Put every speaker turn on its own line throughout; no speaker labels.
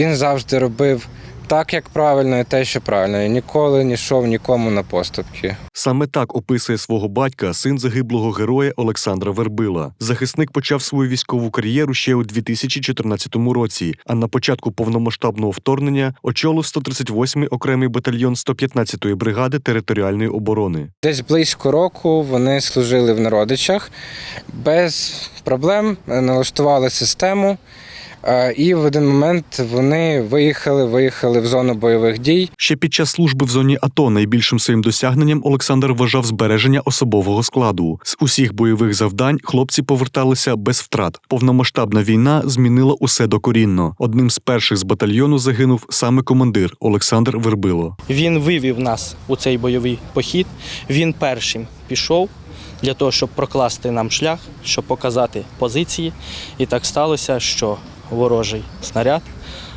він завжди робив так, як правильно, і те, що правильно. І ніколи не йшов нікому на поступки.
Саме так описує свого батька син загиблого героя Олександра Вербила. Захисник почав свою військову кар'єру ще у 2014 році, а на початку повномасштабного вторгнення очолив 138-й окремий батальйон 115-ї бригади територіальної оборони.
Десь близько року вони служили в народичах без проблем, е, налаштували систему. І в один момент вони виїхали, виїхали в зону бойових дій.
Ще під час служби в зоні АТО найбільшим своїм досягненням Олександр вважав збереження особового складу. З усіх бойових завдань хлопці поверталися без втрат. Повномасштабна війна змінила усе докорінно. Одним з перших з батальйону загинув саме командир Олександр Вербило.
Він вивів нас у цей бойовий похід. Він першим пішов для того, щоб прокласти нам шлях, щоб показати позиції. І так сталося, що ворожий снаряд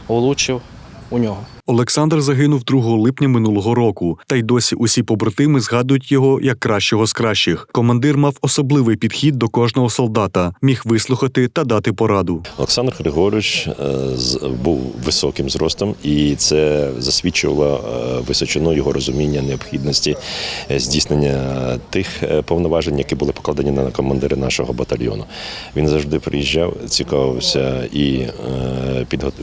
влучив у нього.
Олександр загинув 2 липня минулого року, та й досі усі побратими згадують його як кращого з кращих. Командир мав особливий підхід до кожного солдата, міг вислухати та дати пораду.
Олександр Григорович е, був високим зростом, і це засвідчувало е, височину його розуміння необхідності е, здійснення тих повноважень, які були покладені на командира нашого батальйону. Він завжди приїжджав, цікавився і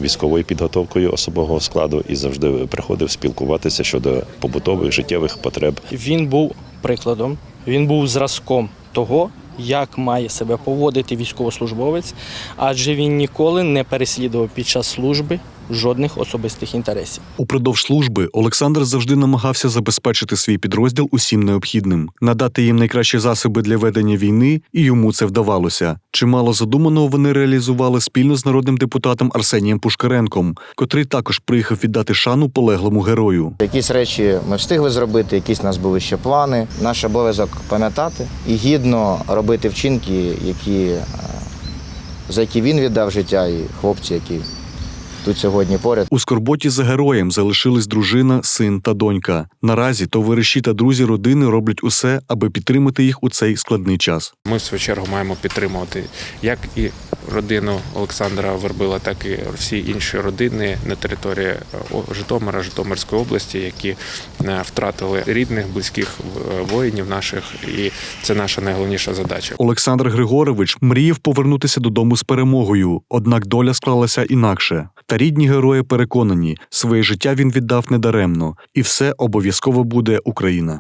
військовою підготовкою особового складу, і завжди приходив спілкуватися щодо побутових життєвих потреб.
Він був прикладом, він був зразком того, як має себе поводити військовослужбовець, адже він ніколи не переслідував під час служби жодних особистих інтересів.
Упродовж служби Олександр завжди намагався забезпечити свій підрозділ усім необхідним, надати їм найкращі засоби для ведення війни, і йому це вдавалося. Чимало задуманого вони реалізували спільно з народним депутатом Арсенієм Пушкаренком, котрий також приїхав віддати шану полеглому герою.
Якісь речі ми встигли зробити, якісь у нас були ще плани. Наш обов'язок пам'ятати і гідно робити вчинки, які, е, за які він віддав життя, і хлопці, які тут сьогодні поряд.
У скорботі за героєм залишились дружина, син та донька. Наразі товариші та друзі родини роблять усе, аби підтримати їх у цей складний час.
Ми в свою чергу маємо підтримувати як і родину Олександра Вербила, так і всі інші родини на території е, Житомира, Житомирської області, які е, втратили рідних, близьких е, воїнів наших, і це наша найголовніша задача.
Олександр Григорович мріяв повернутися додому з перемогою, однак доля склалася інакше. Та рідні герої переконані, своє життя він віддав недаремно, і все обов'язково буде Україна.